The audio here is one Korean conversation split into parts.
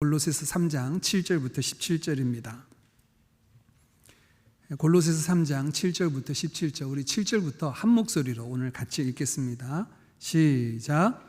골로새서 3장 7절부터 17절입니다. 골로새서 3장 7절부터 17절 우리 7절부터 한 목소리로 오늘 같이 읽겠습니다. 시작.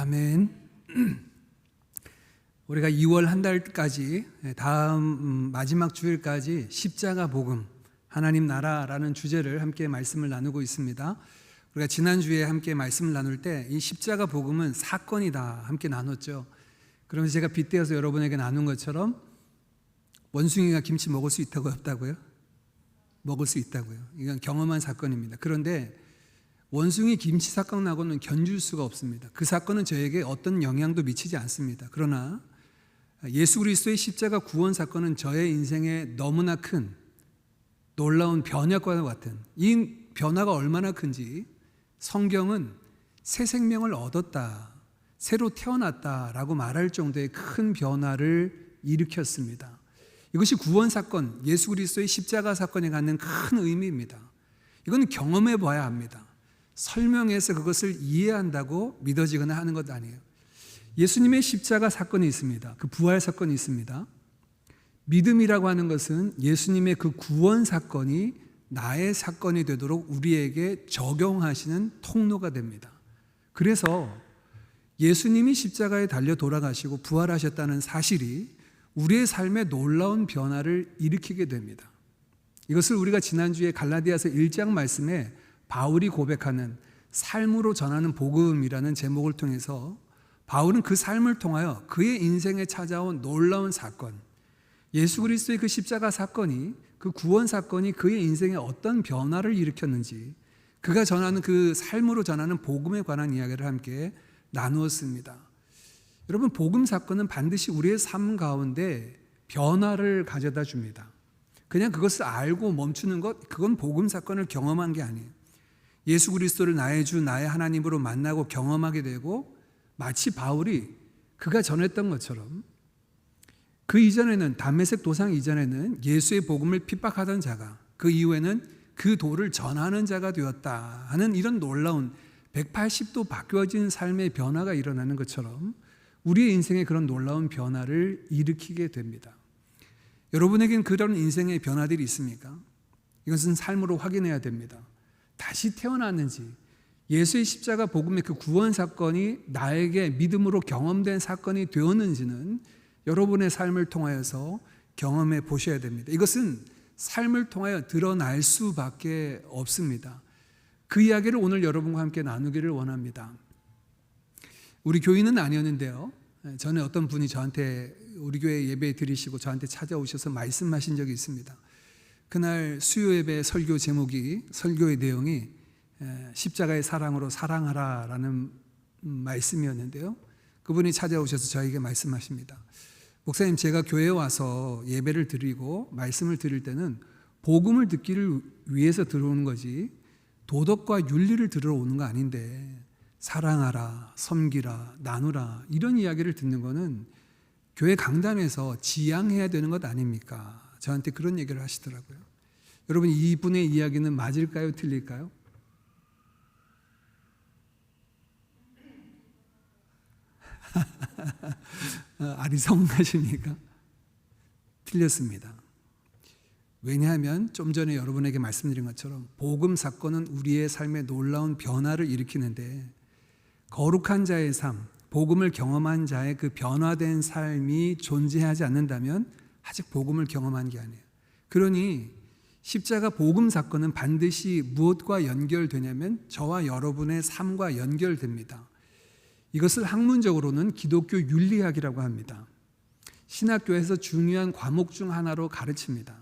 아멘. 우리가 2월 한 달까지 다음 음, 마지막 주일까지 십자가 복음 하나님 나라라는 주제를 함께 말씀을 나누고 있습니다. 우리가 지난 주에 함께 말씀을 나눌 때 이 십자가 복음은 사건이다 함께 나눴죠. 그러면서 제가 빗대어서 여러분에게 나눈 것처럼 원숭이가 김치 먹을 수 있다고 없다고요? 먹을 수 있다고요. 이건 경험한 사건입니다. 그런데 원숭이 김치 사건하고는 견줄 수가 없습니다. 그 사건은 저에게 어떤 영향도 미치지 않습니다. 그러나 예수 그리스도의 십자가 구원 사건은 저의 인생에 너무나 큰 놀라운 변화과 같은 이 변화가 얼마나 큰지 성경은 새 생명을 얻었다, 새로 태어났다라고 말할 정도의 큰 변화를 일으켰습니다. 이것이 구원 사건, 예수 그리스도의 십자가 사건에 갖는 큰 의미입니다. 이건 경험해 봐야 합니다. 설명해서 그것을 이해한다고 믿어지거나 하는 것 아니에요. 예수님의 십자가 사건이 있습니다. 그 부활 사건이 있습니다. 믿음이라고 하는 것은 예수님의 그 구원 사건이 나의 사건이 되도록 우리에게 적용하시는 통로가 됩니다. 그래서 예수님이 십자가에 달려 돌아가시고 부활하셨다는 사실이 우리의 삶에 놀라운 변화를 일으키게 됩니다. 이것을 우리가 지난주에 갈라디아서 1장 말씀에 바울이 고백하는 삶으로 전하는 복음이라는 제목을 통해서 바울은 그 삶을 통하여 그의 인생에 찾아온 놀라운 사건, 예수 그리스도의 그 십자가 사건이 그 구원 사건이 그의 인생에 어떤 변화를 일으켰는지 그가 전하는 그 삶으로 전하는 복음에 관한 이야기를 함께 나누었습니다. 여러분 복음 사건은 반드시 우리의 삶 가운데 변화를 가져다 줍니다. 그냥 그것을 알고 멈추는 것 그건 복음 사건을 경험한 게 아니에요. 예수 그리스도를 나의 주 나의 하나님으로 만나고 경험하게 되고 마치 바울이 그가 전했던 것처럼 그 이전에는 담메색 도상 이전에는 예수의 복음을 핍박하던 자가 그 이후에는 그 도를 전하는 자가 되었다 하는 이런 놀라운 180도 바뀌어진 삶의 변화가 일어나는 것처럼 우리의 인생에 그런 놀라운 변화를 일으키게 됩니다. 여러분에겐 그런 인생의 변화들이 있습니까? 이것은 삶으로 확인해야 됩니다. 다시 태어났는지 예수의 십자가 복음의 그 구원 사건이 나에게 믿음으로 경험된 사건이 되었는지는 여러분의 삶을 통하여서 경험해 보셔야 됩니다. 이것은 삶을 통하여 드러날 수밖에 없습니다. 그 이야기를 오늘 여러분과 함께 나누기를 원합니다. 우리 교인은 아니었는데요. 전에 어떤 분이 저한테 우리 교회 예배 드리시고 저한테 찾아오셔서 말씀하신 적이 있습니다. 그날 수요 예배 설교 제목이 설교의 내용이 십자가의 사랑으로 사랑하라라는 말씀이었는데요. 그분이 찾아오셔서 저에게 말씀하십니다. 목사님 제가 교회에 와서 예배를 드리고 말씀을 드릴 때는 복음을 듣기를 위해서 들어오는 거지 도덕과 윤리를 들으러 오는 거 아닌데 사랑하라, 섬기라, 나누라 이런 이야기를 듣는 거는 교회 강단에서 지양해야 되는 것 아닙니까? 저한테 그런 얘기를 하시더라고요. 여러분 이분의 이야기는 맞을까요, 틀릴까요? 어, 아리송하십니까? 틀렸습니다. 왜냐하면 좀 전에 여러분에게 말씀드린 것처럼 복음 사건은 우리의 삶에 놀라운 변화를 일으키는데 거룩한 자의 삶, 복음을 경험한 자의 그 변화된 삶이 존재하지 않는다면 아직 복음을 경험한 게 아니에요. 그러니 십자가 복음 사건은 반드시 무엇과 연결되냐면 저와 여러분의 삶과 연결됩니다. 이것을 학문적으로는 기독교 윤리학이라고 합니다. 신학교에서 중요한 과목 중 하나로 가르칩니다.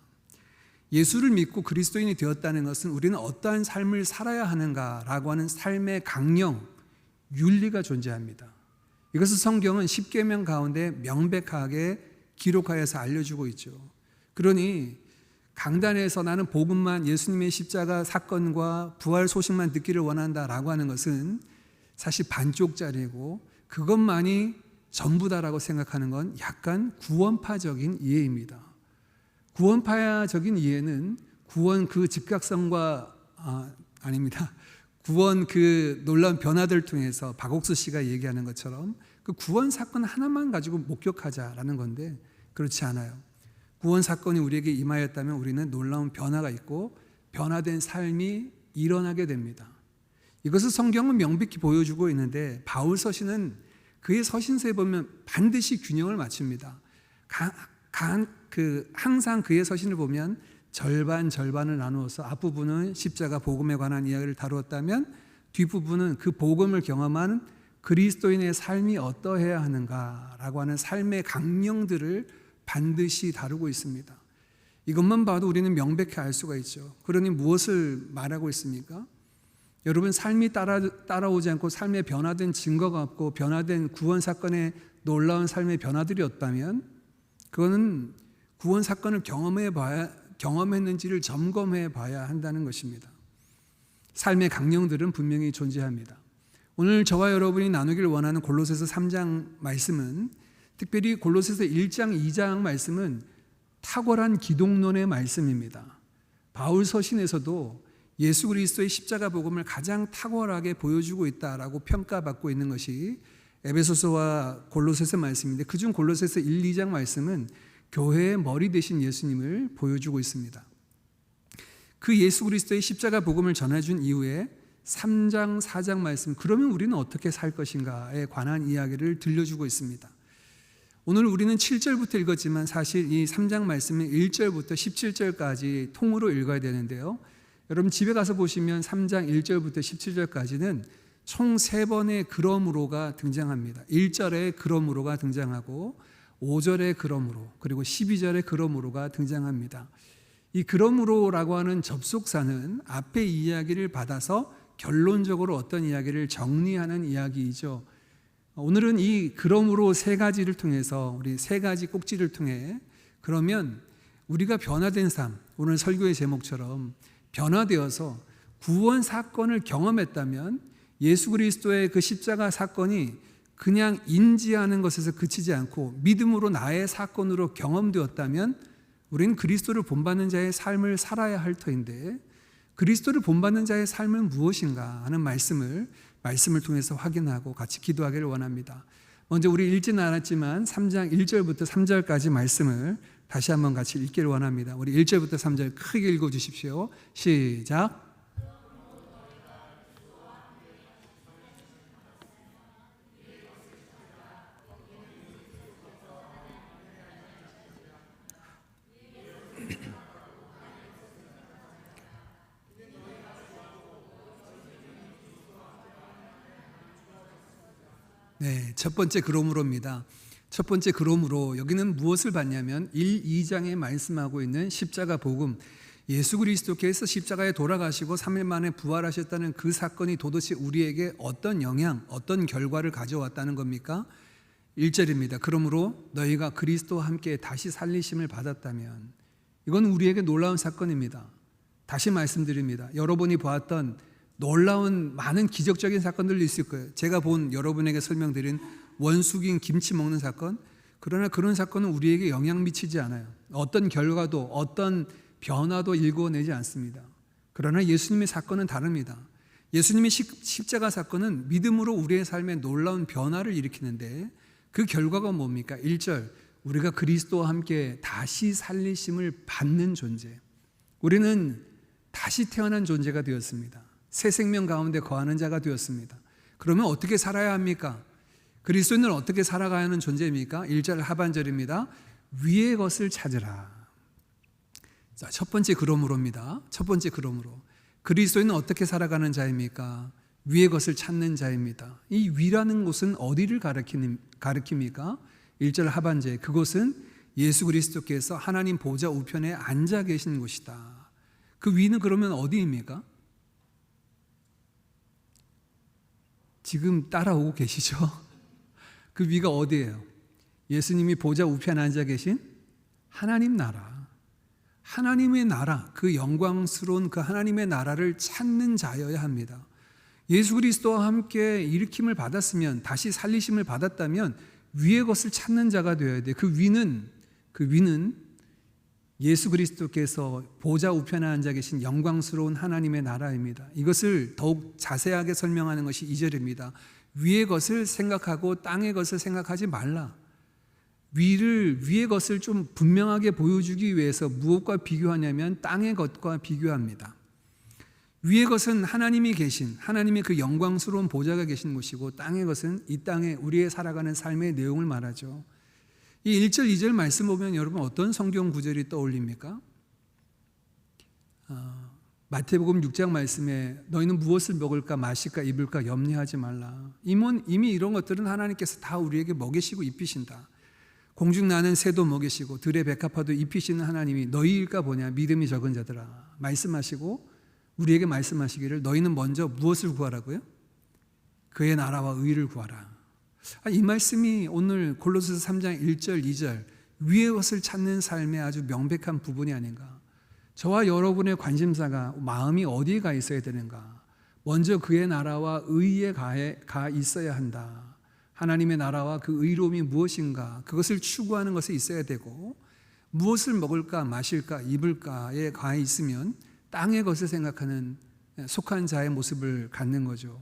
예수를 믿고 그리스도인이 되었다는 것은 우리는 어떠한 삶을 살아야 하는가라고 하는 삶의 강령, 윤리가 존재합니다. 이것을 성경은 10계명 가운데 명백하게 기록하여서 알려주고 있죠. 그러니 강단에서 나는 복음만 예수님의 십자가 사건과 부활 소식만 듣기를 원한다라고 하는 것은 사실 반쪽짜리고 그것만이 전부다라고 생각하는 건 약간 구원파적인 이해입니다. 구원파적인 이해는 구원 그 즉각성과 아, 아닙니다. 구원 그 놀라운 변화들 통해서 박옥수 씨가 얘기하는 것처럼 그 구원 사건 하나만 가지고 목격하자라는 건데 그렇지 않아요. 구원 사건이 우리에게 임하였다면 우리는 놀라운 변화가 있고 변화된 삶이 일어나게 됩니다. 이것을 성경은 명백히 보여주고 있는데 바울 서신은 그의 서신서에 보면 반드시 균형을 맞춥니다. 그 항상 그의 서신을 보면 절반 절반을 나누어서 앞부분은 십자가 복음에 관한 이야기를 다루었다면 뒷부분은 그 복음을 경험한 그리스도인의 삶이 어떠해야 하는가라고 하는 삶의 강령들을 반드시 다루고 있습니다. 이것만 봐도 우리는 명백히 알 수가 있죠. 그러니 무엇을 말하고 있습니까? 여러분 삶이 따라 따라오지 않고 삶의 변화된 증거가 없고 변화된 구원 사건의 놀라운 삶의 변화들이 없다면 그거는 구원 사건을 경험해 봐야 경험했는지를 점검해 봐야 한다는 것입니다. 삶의 강령들은 분명히 존재합니다. 오늘 저와 여러분이 나누길 원하는 골로새서 3장 말씀은 특별히 골로새서 1장, 2장 말씀은 탁월한 기독론의 말씀입니다. 바울 서신에서도 예수 그리스도의 십자가 복음을 가장 탁월하게 보여주고 있다라고 평가받고 있는 것이 에베소서와 골로새서 말씀인데 그중 골로새서 1, 2장 말씀은 교회의 머리 대신 예수님을 보여주고 있습니다. 그 예수 그리스도의 십자가 복음을 전해준 이후에 3장, 4장 말씀, 그러면 우리는 어떻게 살 것인가에 관한 이야기를 들려주고 있습니다. 오늘 우리는 7절부터 읽었지만 사실 이 3장 말씀은 1절부터 17절까지 통으로 읽어야 되는데요. 여러분 집에 가서 보시면 3장 1절부터 17절까지는 총세 번의 그러므로가 등장합니다. 1절에 그러므로가 등장하고 5절에 그러므로 그리고 12절에 그러므로가 등장합니다. 이 그러므로라고 하는 접속사는 앞의 이야기를 받아서 결론적으로 어떤 이야기를 정리하는 이야기이죠. 오늘은 이 그러므로 세 가지를 통해서 우리 세 가지 꼭지를 통해 그러면 우리가 변화된 삶, 오늘 설교의 제목처럼 변화되어서 구원 사건을 경험했다면 예수 그리스도의 그 십자가 사건이 그냥 인지하는 것에서 그치지 않고 믿음으로 나의 사건으로 경험되었다면 우리는 그리스도를 본받는 자의 삶을 살아야 할 터인데 그리스도를 본받는 자의 삶은 무엇인가 하는 말씀을 말씀을 통해서 확인하고 같이 기도하기를 원합니다. 먼저 우리 읽지는 않았지만 3장 1절부터 3절까지 말씀을 다시 한번 같이 읽기를 원합니다. 우리 1절부터 3절 크게 읽어 주십시오. 시작. 네, 첫 번째 그러므로입니다. 첫 번째 그러므로 여기는 무엇을 봤냐면 1, 2장에 말씀하고 있는 십자가 복음 예수 그리스도께서 십자가에 돌아가시고 3일 만에 부활하셨다는 그 사건이 도대체 우리에게 어떤 영향, 어떤 결과를 가져왔다는 겁니까? 1절입니다. 그러므로 너희가 그리스도와 함께 다시 살리심을 받았다면 이건 우리에게 놀라운 사건입니다. 다시 말씀드립니다. 여러분이 보았던 놀라운 많은 기적적인 사건들도 있을 거예요. 제가 본 여러분에게 설명드린 원숙인 김치 먹는 사건. 그러나 그런 사건은 우리에게 영향 미치지 않아요. 어떤 결과도 어떤 변화도 일궈내지 않습니다. 그러나 예수님의 사건은 다릅니다. 예수님의 십- 십자가 사건은 믿음으로 우리의 삶에 놀라운 변화를 일으키는데 그 결과가 뭡니까? 1절 우리가 그리스도와 함께 다시 살리심을 받는 존재. 우리는 다시 태어난 존재가 되었습니다. 새 생명 가운데 거하는 자가 되었습니다. 그러면 어떻게 살아야 합니까? 그리스도인은 어떻게 살아가야 하는 존재입니까? 1절 하반절입니다. 위의 것을 찾으라. 자, 첫 번째 그러므로입니다. 첫 번째 그러므로. 그리스도인은 어떻게 살아가는 자입니까? 위의 것을 찾는 자입니다. 이 위라는 곳은 어디를 가리킵니까? 1절 하반절 그곳은 예수 그리스도께서 하나님 보좌 우편에 앉아 계신 곳이다. 그 위는 그러면 어디입니까? 지금 따라오고 계시죠? 그 위가 어디예요? 예수님이 보좌 우편에 앉아 계신 하나님 나라. 하나님의 나라, 그 영광스러운 그 하나님의 나라를 찾는 자여야 합니다. 예수 그리스도와 함께 일으킴을 받았으면 다시 살리심을 받았다면 위의 것을 찾는 자가 되어야 돼. 그 위는 그 위는 예수 그리스도께서 보좌 우편에 앉아 계신 영광스러운 하나님의 나라입니다. 이것을 더욱 자세하게 설명하는 것이 2절입니다. 위의 것을 생각하고 땅의 것을 생각하지 말라. 위를 위의 것을 좀 분명하게 보여주기 위해서 무엇과 비교하냐면 땅의 것과 비교합니다. 위의 것은 하나님이 계신 하나님의 그 영광스러운 보좌가 계신 곳이고 땅의 것은 이 땅에 우리의 살아가는 삶의 내용을 말하죠. 이 1절 2절 말씀 보면 여러분 어떤 성경 구절이 떠올립니까? 아, 마태복음 6장 말씀에 너희는 무엇을 먹을까 마실까 입을까 염려하지 말라. 이미, 이미 이런 것들은 하나님께서 다 우리에게 먹이시고 입히신다. 공중 나는 새도 먹이시고 들의 백합화도 입히시는 하나님이 너희일까 보냐 믿음이 적은 자들아 말씀하시고 우리에게 말씀하시기를 너희는 먼저 무엇을 구하라고요? 그의 나라와 의를 구하라. 아, 이 말씀이 오늘 골로새서 3장 1절 2절 위의 것을 찾는 삶의 아주 명백한 부분이 아닌가. 저와 여러분의 관심사가 마음이 어디에 가 있어야 되는가? 먼저 그의 나라와 의에 가 있어야 한다. 하나님의 나라와 그 의로움이 무엇인가? 그것을 추구하는 것에 있어야 되고 무엇을 먹을까, 마실까, 입을까에 가 있으면 땅의 것을 생각하는 속한 자의 모습을 갖는 거죠.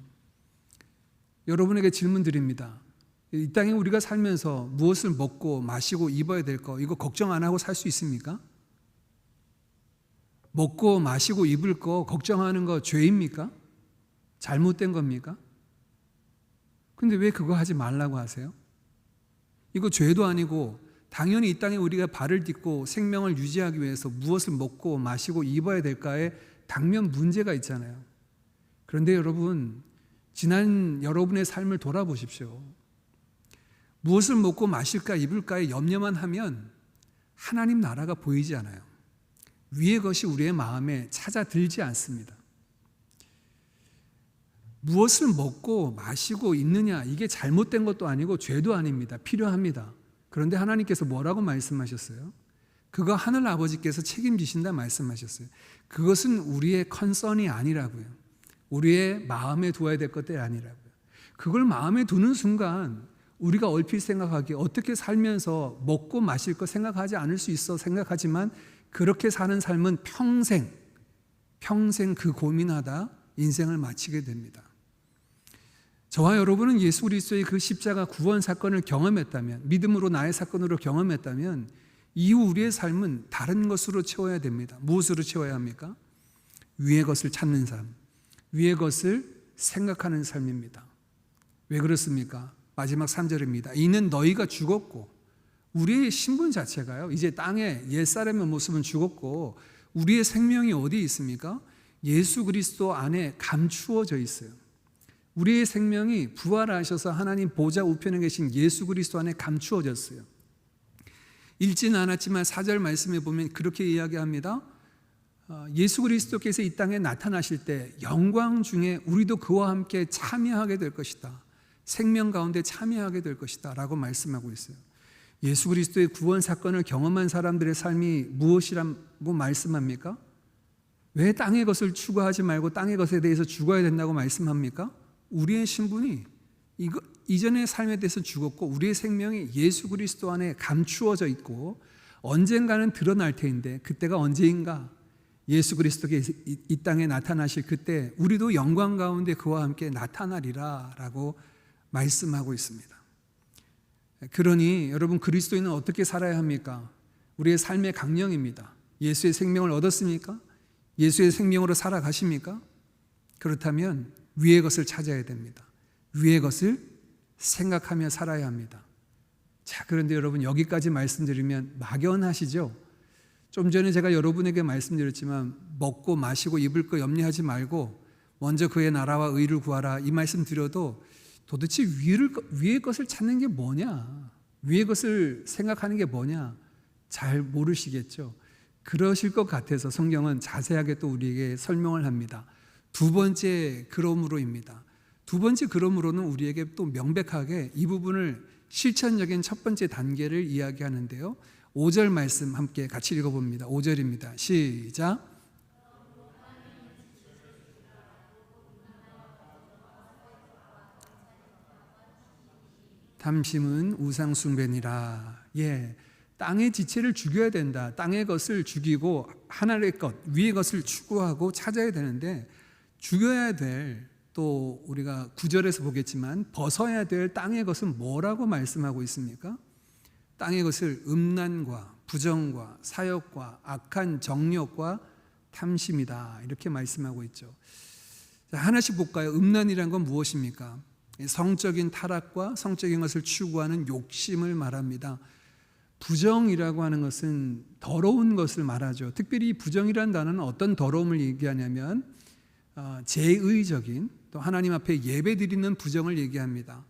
여러분에게 질문 드립니다. 이 땅에 우리가 살면서 무엇을 먹고 마시고 입어야 될 거, 이거 걱정 안 하고 살 수 있습니까? 먹고 마시고 입을 거 걱정하는 거 죄입니까? 잘못된 겁니까? 근데 왜 그거 하지 말라고 하세요? 이거 죄도 아니고 당연히 이 땅에 우리가 발을 딛고 생명을 유지하기 위해서 무엇을 먹고 마시고 입어야 될까에 당면 문제가 있잖아요. 그런데 여러분, 지난 여러분의 삶을 돌아보십시오. 무엇을 먹고 마실까 입을까에 염려만 하면 하나님 나라가 보이지 않아요. 위의 것이 우리의 마음에 찾아들지 않습니다. 무엇을 먹고 마시고 있느냐 이게 잘못된 것도 아니고 죄도 아닙니다. 필요합니다. 그런데 하나님께서 뭐라고 말씀하셨어요? 그거 하늘 아버지께서 책임지신다 말씀하셨어요. 그것은 우리의 컨선이 아니라고요. 우리의 마음에 두어야 될 것들이 아니라고요. 그걸 마음에 두는 순간 우리가 얼핏 생각하기에 어떻게 살면서 먹고 마실 거 생각하지 않을 수 있어 생각하지만 그렇게 사는 삶은 평생 평생 그 고민하다 인생을 마치게 됩니다. 저와 여러분은 예수 그리스도의 그 십자가 구원 사건을 경험했다면 믿음으로 나의 사건으로 경험했다면 이후 우리의 삶은 다른 것으로 채워야 됩니다. 무엇으로 채워야 합니까? 위의 것을 찾는 삶, 위의 것을 생각하는 삶입니다. 왜 그렇습니까? 마지막 3절입니다. 이는 너희가 죽었고 우리의 신분 자체가요. 이제 땅에 옛사람의 모습은 죽었고 우리의 생명이 어디 있습니까? 예수 그리스도 안에 감추어져 있어요. 우리의 생명이 부활하셔서 하나님 보좌 우편에 계신 예수 그리스도 안에 감추어졌어요. 읽지는 않았지만 사절 말씀에 보면 그렇게 이야기합니다. 어, 예수 그리스도께서 이 땅에 나타나실 때 영광 중에 우리도 그와 함께 참여하게 될 것이다. 생명 가운데 참여하게 될 것이다 라고 말씀하고 있어요. 예수 그리스도의 구원 사건을 경험한 사람들의 삶이 무엇이라고 말씀합니까? 왜 땅의 것을 추구하지 말고 땅의 것에 대해서 죽어야 된다고 말씀합니까? 우리의 신분이 이거, 이전의 삶에 대해서 죽었고 우리의 생명이 예수 그리스도 안에 감추어져 있고 언젠가는 드러날 테인데 그때가 언제인가? 예수 그리스도께 이, 이 땅에 나타나실 그때 우리도 영광 가운데 그와 함께 나타나리라 라고 말씀하고 있습니다. 그러니 여러분 그리스도인은 어떻게 살아야 합니까? 우리의 삶의 강령입니다. 예수의 생명을 얻었습니까? 예수의 생명으로 살아가십니까? 그렇다면 위의 것을 찾아야 됩니다. 위의 것을 생각하며 살아야 합니다. 자, 그런데 여러분 여기까지 말씀드리면 막연하시죠? 좀 전에 제가 여러분에게 말씀드렸지만 먹고 마시고 입을 거 염려하지 말고 먼저 그의 나라와 의를 구하라 이 말씀 드려도 도대체 위를, 위의 것을 찾는 게 뭐냐? 위의 것을 생각하는 게 뭐냐? 잘 모르시겠죠? 그러실 것 같아서 성경은 자세하게 또 우리에게 설명을 합니다. 두 번째 그러므로입니다. 두 번째 그러므로는 우리에게 또 명백하게 이 부분을 실천적인 첫 번째 단계를 이야기하는데요. 5절 말씀 함께 같이 읽어봅니다. 5절입니다. 시작. 탐심은 우상숭배니라. 예. 땅의 지체를 죽여야 된다. 땅의 것을 죽이고 하나의 것, 위의 것을 추구하고 찾아야 되는데 죽여야 될 또 우리가 구절에서 보겠지만 벗어야 될 땅의 것은 뭐라고 말씀하고 있습니까? 땅의 것을 음란과 부정과 사욕과 악한 정욕과 탐심이다. 이렇게 말씀하고 있죠. 자, 하나씩 볼까요? 음란이란 건 무엇입니까? 성적인 타락과 성적인 것을 추구하는 욕심을 말합니다. 부정이라고 하는 것은 더러운 것을 말하죠. 특별히 부정이라는 단어는 어떤 더러움을 얘기하냐면 어, 제의적인 또 하나님 앞에 예배 드리는 부정을 얘기합니다.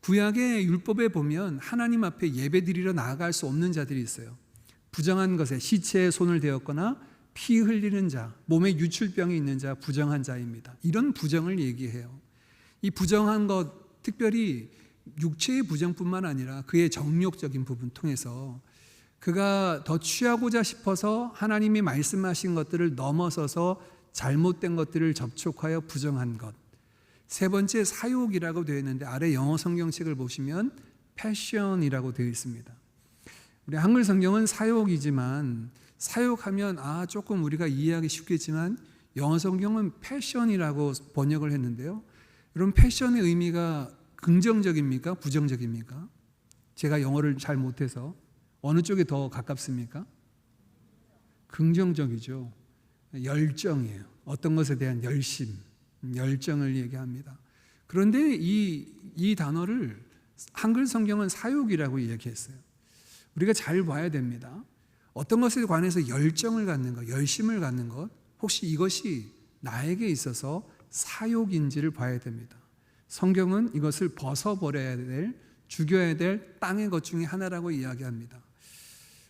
구약의 율법에 보면 하나님 앞에 예배 드리러 나아갈 수 없는 자들이 있어요. 부정한 것에 시체에 손을 대었거나 피 흘리는 자, 몸에 유출병이 있는 자, 부정한 자입니다. 이런 부정을 얘기해요. 이 부정한 것 특별히 육체의 부정뿐만 아니라 그의 정욕적인 부분 통해서 그가 더 취하고자 싶어서 하나님이 말씀하신 것들을 넘어서서 잘못된 것들을 접촉하여 부정한 것. 세 번째 사욕이라고 되어 있는데 아래 영어 성경책을 보시면 패션이라고 되어 있습니다. 우리 한글 성경은 사욕이지만 사욕하면 아 조금 우리가 이해하기 쉽겠지만 영어 성경은 패션이라고 번역을 했는데요. 여러분 패션의 의미가 긍정적입니까? 부정적입니까? 제가 영어를 잘 못해서 어느 쪽에 더 가깝습니까? 긍정적이죠. 열정이에요. 어떤 것에 대한 열심, 열정을 얘기합니다. 그런데 이, 이 단어를 한글 성경은 사욕이라고 이야기했어요. 우리가 잘 봐야 됩니다. 어떤 것에 관해서 열정을 갖는 것, 열심을 갖는 것, 혹시 이것이 나에게 있어서 사욕인지를 봐야 됩니다. 성경은 이것을 벗어버려야 될, 죽여야 될 땅의 것 중에 하나라고 이야기합니다.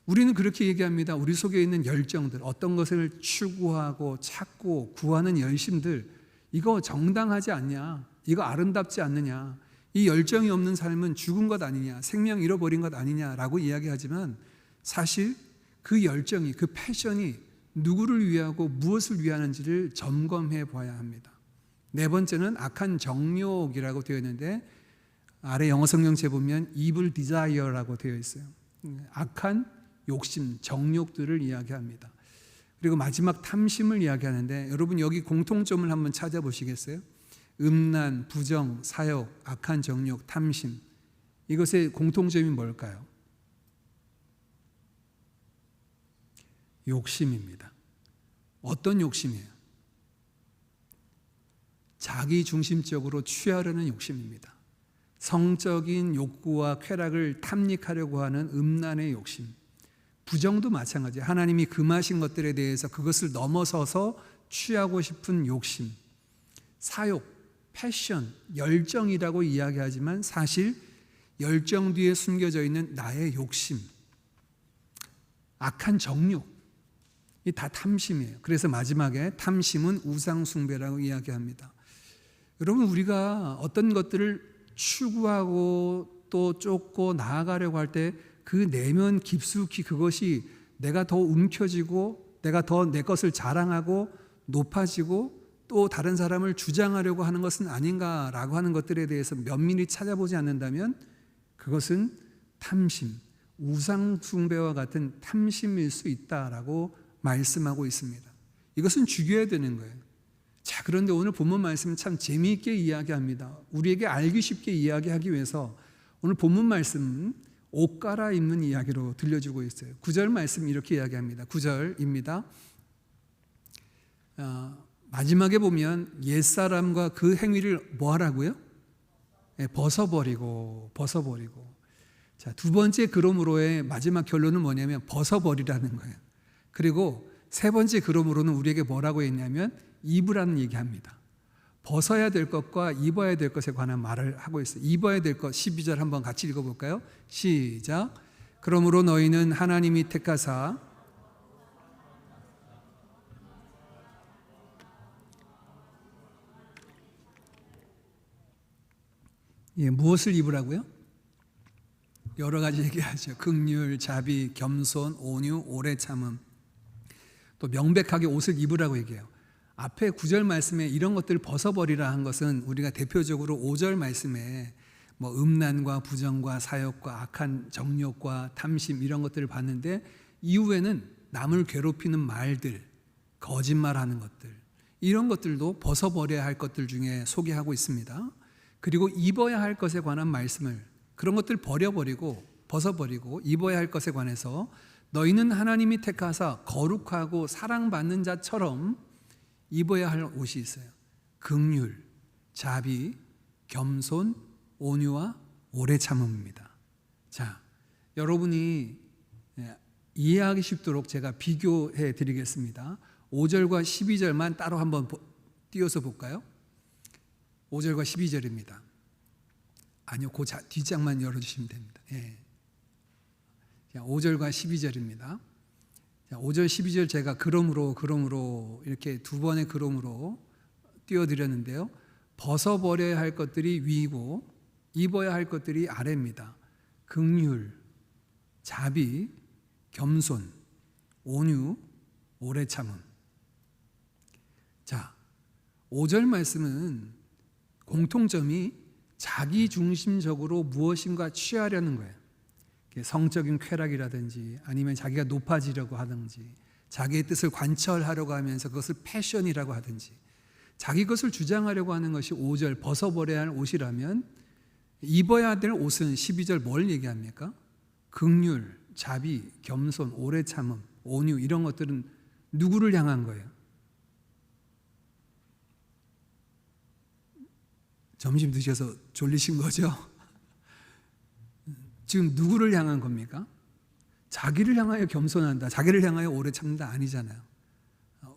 우리는 그렇게 얘기합니다. 우리 속에 있는 열정들, 어떤 것을 추구하고 찾고 구하는 열심들, 이거 정당하지 않냐? 이거 아름답지 않느냐? 이 열정이 없는 삶은 죽은 것 아니냐? 생명 잃어버린 것 아니냐라고 이야기하지만 사실 그 열정이, 그 패션이 누구를 위하고 무엇을 위하는지를 점검해 봐야 합니다. 네 번째는 악한 정욕이라고 되어 있는데 아래 영어 성경책 보면 evil desire라고 되어 있어요. 악한 욕심, 정욕들을 이야기합니다. 그리고 마지막 탐심을 이야기하는데 여러분 여기 공통점을 한번 찾아보시겠어요? 음란, 부정, 사욕, 악한 정욕, 탐심. 이것의 공통점이 뭘까요? 욕심입니다. 어떤 욕심이에요? 자기 중심적으로 취하려는 욕심입니다. 성적인 욕구와 쾌락을 탐닉하려고 하는 음란의 욕심. 부정도 마찬가지. 하나님이 금하신 것들에 대해서 그것을 넘어서서 취하고 싶은 욕심. 사욕, 패션, 열정이라고 이야기하지만 사실 열정 뒤에 숨겨져 있는 나의 욕심. 악한 정욕. 이 다 탐심이에요. 그래서 마지막에 탐심은 우상숭배라고 이야기합니다. 여러분 우리가 어떤 것들을 추구하고 또 쫓고 나아가려고 할 때 그 내면 깊숙이 그것이 내가 더 움켜쥐고 내가 더 내 것을 자랑하고 높아지고 또 다른 사람을 주장하려고 하는 것은 아닌가라고 하는 것들에 대해서 면밀히 찾아보지 않는다면 그것은 탐심, 우상 숭배와 같은 탐심일 수 있다라고 말씀하고 있습니다. 이것은 죽여야 되는 거예요. 자, 그런데 오늘 본문 말씀은 참 재미있게 이야기합니다. 우리에게 알기 쉽게 이야기하기 위해서 오늘 본문 말씀은 옷 갈아입는 이야기로 들려주고 있어요. 구절 말씀 이렇게 이야기합니다. 구절입니다. 어, 마지막에 보면 옛사람과 그 행위를 뭐 하라고요? 예, 벗어버리고 벗어버리고 자, 두 번째 그러므로의 마지막 결론은 뭐냐면 벗어버리라는 거예요. 그리고 세 번째 그러므로는 우리에게 뭐라고 했냐면 입으라는 얘기합니다. 벗어야 될 것과 입어야 될 것에 관한 말을 하고 있어요. 입어야 될 것 12절 한번 같이 읽어 볼까요? 시작. 그러므로 너희는 하나님이 택하사 예, 무엇을 입으라고요? 여러 가지 얘기하죠. 극률, 자비, 겸손, 온유, 오래 참음. 또 명백하게 옷을 입으라고 얘기해요. 앞에 9절 말씀에 이런 것들을 벗어버리라 한 것은 우리가 대표적으로 5절 말씀에 뭐 음란과 부정과 사욕과 악한 정욕과 탐심 이런 것들을 봤는데 이후에는 남을 괴롭히는 말들, 거짓말하는 것들 이런 것들도 벗어버려야 할 것들 중에 소개하고 있습니다. 그리고 입어야 할 것에 관한 말씀을 그런 것들 버려버리고 벗어버리고 입어야 할 것에 관해서 너희는 하나님이 택하사 거룩하고 사랑받는 자처럼 입어야 할 옷이 있어요. 극률, 자비, 겸손, 온유와 오래 참음입니다. 자, 여러분이 예, 이해하기 쉽도록 제가 비교해 드리겠습니다. 5절과 12절만 따로 한번 띄워서 볼까요? 5절과 12절입니다. 아니요, 그 뒷장만 열어주시면 됩니다. 예. 5절과 12절입니다. 5절, 12절 제가 그러므로, 그러므로 이렇게 두 번의 그러므로 띄워드렸는데요. 벗어버려야 할 것들이 위이고 입어야 할 것들이 아래입니다. 극률, 자비, 겸손, 온유, 오래 참음. 자, 5절 말씀은 공통점이 자기 중심적으로 무엇인가 취하려는 거예요. 성적인 쾌락이라든지 아니면 자기가 높아지려고 하든지 자기의 뜻을 관철하려고 하면서 그것을 패션이라고 하든지 자기 것을 주장하려고 하는 것이 5절 벗어버려야 할 옷이라면 입어야 될 옷은 12절 뭘 얘기합니까? 극률, 자비, 겸손, 오래 참음, 온유 이런 것들은 누구를 향한 거예요? 점심 드셔서 졸리신 거죠? 지금 누구를 향한 겁니까? 자기를 향하여 겸손한다, 자기를 향하여 오래 참는다 아니잖아요.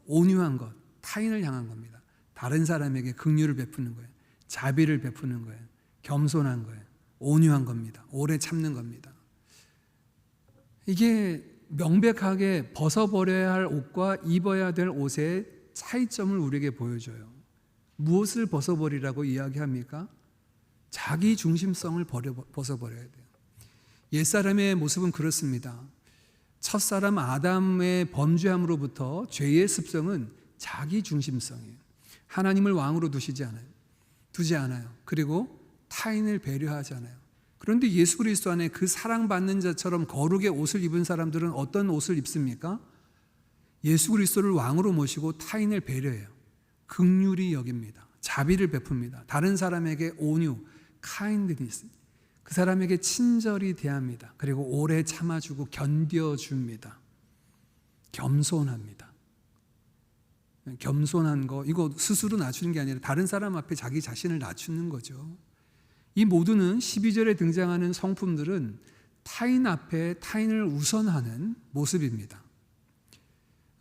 온유한 것, 타인을 향한 겁니다. 다른 사람에게 긍휼을 베푸는 거예요. 자비를 베푸는 거예요. 겸손한 거예요. 온유한 겁니다. 오래 참는 겁니다. 이게 명백하게 벗어버려야 할 옷과 입어야 될 옷의 차이점을 우리에게 보여줘요. 무엇을 벗어버리라고 이야기합니까? 자기 중심성을 버려, 벗어버려야 돼요. 옛사람의 모습은 그렇습니다. 첫사람 아담의 범죄함으로부터 죄의 습성은 자기 중심성이에요. 하나님을 왕으로 두시지 않아요. 두지 않아요. 그리고 타인을 배려하지 않아요. 그런데 예수 그리스도 안에 그 사랑받는 자처럼 거룩의 옷을 입은 사람들은 어떤 옷을 입습니까? 예수 그리스도를 왕으로 모시고 타인을 배려해요. 극률이 여깁니다. 자비를 베풉니다. 다른 사람에게 온유, 카인드니스, 그 사람에게 친절히 대합니다. 그리고 오래 참아주고 견뎌줍니다. 겸손합니다. 겸손한 거, 이거 스스로 낮추는 게 아니라 다른 사람 앞에 자기 자신을 낮추는 거죠. 이 모두는 12절에 등장하는 성품들은 타인 앞에 타인을 우선하는 모습입니다.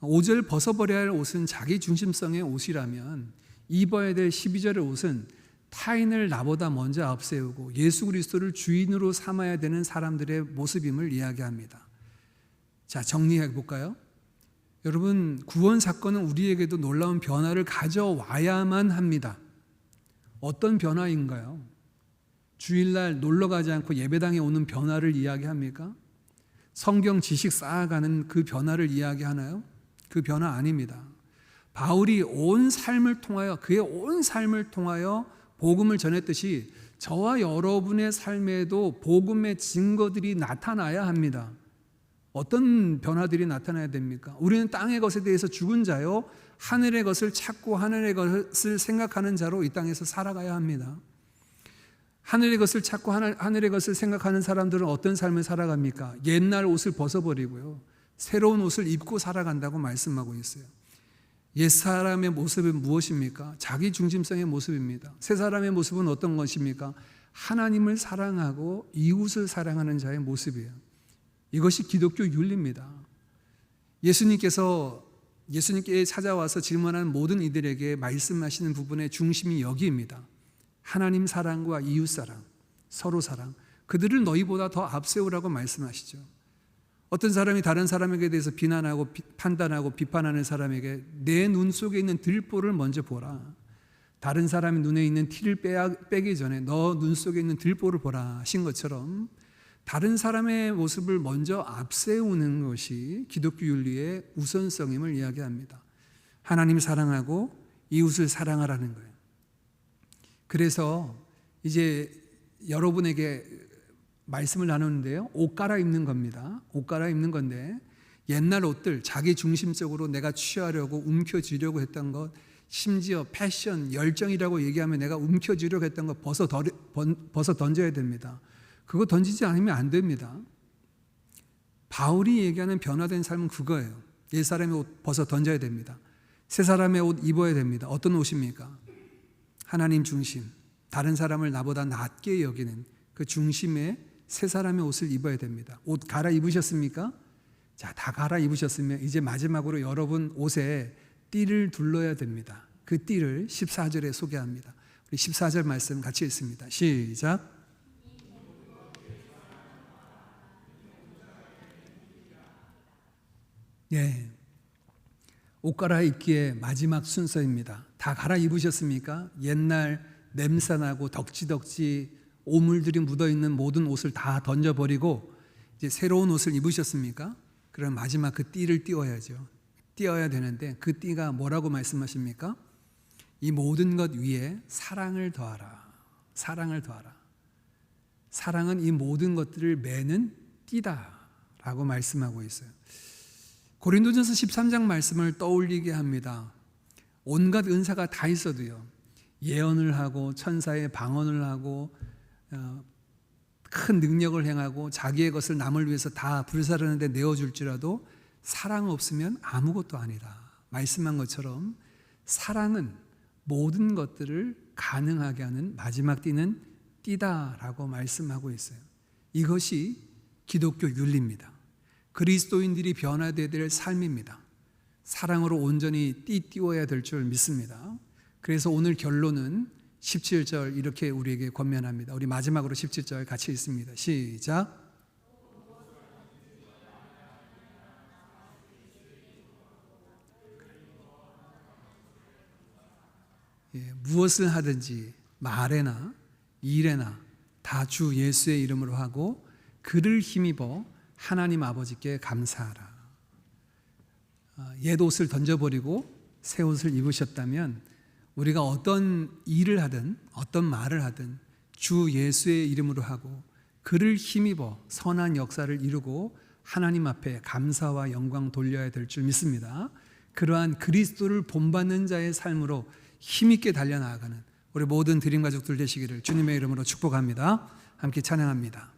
5절 벗어버려야 할 옷은 자기 중심성의 옷이라면 입어야 될 12절의 옷은 타인을 나보다 먼저 앞세우고 예수 그리스도를 주인으로 삼아야 되는 사람들의 모습임을 이야기합니다. 자, 정리해 볼까요? 여러분, 구원 사건은 우리에게도 놀라운 변화를 가져와야만 합니다. 어떤 변화인가요? 주일날 놀러 가지 않고 예배당에 오는 변화를 이야기합니까? 성경 지식 쌓아가는 그 변화를 이야기하나요? 그 변화 아닙니다. 바울이 온 삶을 통하여 그의 온 삶을 통하여 복음을 전했듯이 저와 여러분의 삶에도 복음의 증거들이 나타나야 합니다. 어떤 변화들이 나타나야 됩니까? 우리는 땅의 것에 대해서 죽은 자요, 하늘의 것을 찾고 하늘의 것을 생각하는 자로 이 땅에서 살아가야 합니다. 하늘의 것을 찾고 하늘, 하늘의 것을 생각하는 사람들은 어떤 삶을 살아갑니까? 옛날 옷을 벗어버리고요. 새로운 옷을 입고 살아간다고 말씀하고 있어요. 옛 사람의 모습은 무엇입니까? 자기 중심성의 모습입니다. 새 사람의 모습은 어떤 것입니까? 하나님을 사랑하고 이웃을 사랑하는 자의 모습이에요. 이것이 기독교 윤리입니다. 예수님께서 예수님께 찾아와서 질문하는 모든 이들에게 말씀하시는 부분의 중심이 여기입니다. 하나님 사랑과 이웃 사랑, 서로 사랑. 그들을 너희보다 더 앞세우라고 말씀하시죠. 어떤 사람이 다른 사람에게 대해서 비난하고 비, 판단하고 비판하는 사람에게 내 눈 속에 있는 들보를 먼저 보라. 다른 사람의 눈에 있는 티를 빼야, 빼기 전에 너 눈 속에 있는 들보를 보라 하신 것처럼 다른 사람의 모습을 먼저 앞세우는 것이 기독교 윤리의 우선성임을 이야기합니다. 하나님 사랑하고 이웃을 사랑하라는 거예요. 그래서 이제 여러분에게 말씀을 나누는데요. 옷 갈아입는 겁니다. 옷 갈아입는 건데 옛날 옷들 자기 중심적으로 내가 취하려고 움켜쥐려고 했던 것 심지어 패션 열정이라고 얘기하면 내가 움켜쥐려고 했던 것 벗어, 덜, 벗어 던져야 됩니다. 그거 던지지 않으면 안 됩니다. 바울이 얘기하는 변화된 삶은 그거예요. 옛 사람의 옷 벗어 던져야 됩니다. 새 사람의 옷 입어야 됩니다. 어떤 옷입니까? 하나님 중심, 다른 사람을 나보다 낮게 여기는 그 중심의 새 사람의 옷을 입어야 됩니다. 옷 갈아 입으셨습니까? 자, 다 갈아 입으셨으면 이제 마지막으로 여러분 옷에 띠를 둘러야 됩니다. 그 띠를 14절에 소개합니다. 우리 14절 말씀 같이 읽습니다. 시작. 예. 옷 갈아입기의 마지막 순서입니다. 다 갈아입으셨습니까? 옛날 냄새나고 덕지덕지 오물들이 묻어 있는 모든 옷을 다 던져 버리고 이제 새로운 옷을 입으셨습니까? 그럼 마지막 그 띠를 띄워야죠. 띄어야 되는데 그 띠가 뭐라고 말씀하십니까? 이 모든 것 위에 사랑을 더하라. 사랑을 더하라. 사랑은 이 모든 것들을 매는 띠다라고 말씀하고 있어요. 고린도전서 13장 말씀을 떠올리게 합니다. 온갖 은사가 다 있어도요. 예언을 하고 천사의 방언을 하고 어, 큰 능력을 행하고 자기의 것을 남을 위해서 다 불사르는데 내어줄지라도 사랑 없으면 아무것도 아니다. 말씀한 것처럼 사랑은 모든 것들을 가능하게 하는 마지막 띠는 띠다라고 말씀하고 있어요. 이것이 기독교 윤리입니다. 그리스도인들이 변화되어야 될 삶입니다. 사랑으로 온전히 띠띠워야 될 줄 믿습니다. 그래서 오늘 결론은 17절 이렇게 우리에게 권면합니다. 우리 마지막으로 17절 같이 읽습니다. 시작. 예, 무엇을 하든지 말에나 일에나 다 주 예수의 이름으로 하고 그를 힘입어 하나님 아버지께 감사하라. 아, 옛 옷을 던져버리고 새 옷을 입으셨다면 우리가 어떤 일을 하든 어떤 말을 하든 주 예수의 이름으로 하고 그를 힘입어 선한 역사를 이루고 하나님 앞에 감사와 영광 돌려야 될 줄 믿습니다. 그러한 그리스도를 본받는 자의 삶으로 힘있게 달려나가는 우리 모든 드림 가족들 되시기를 주님의 이름으로 축복합니다. 함께 찬양합니다.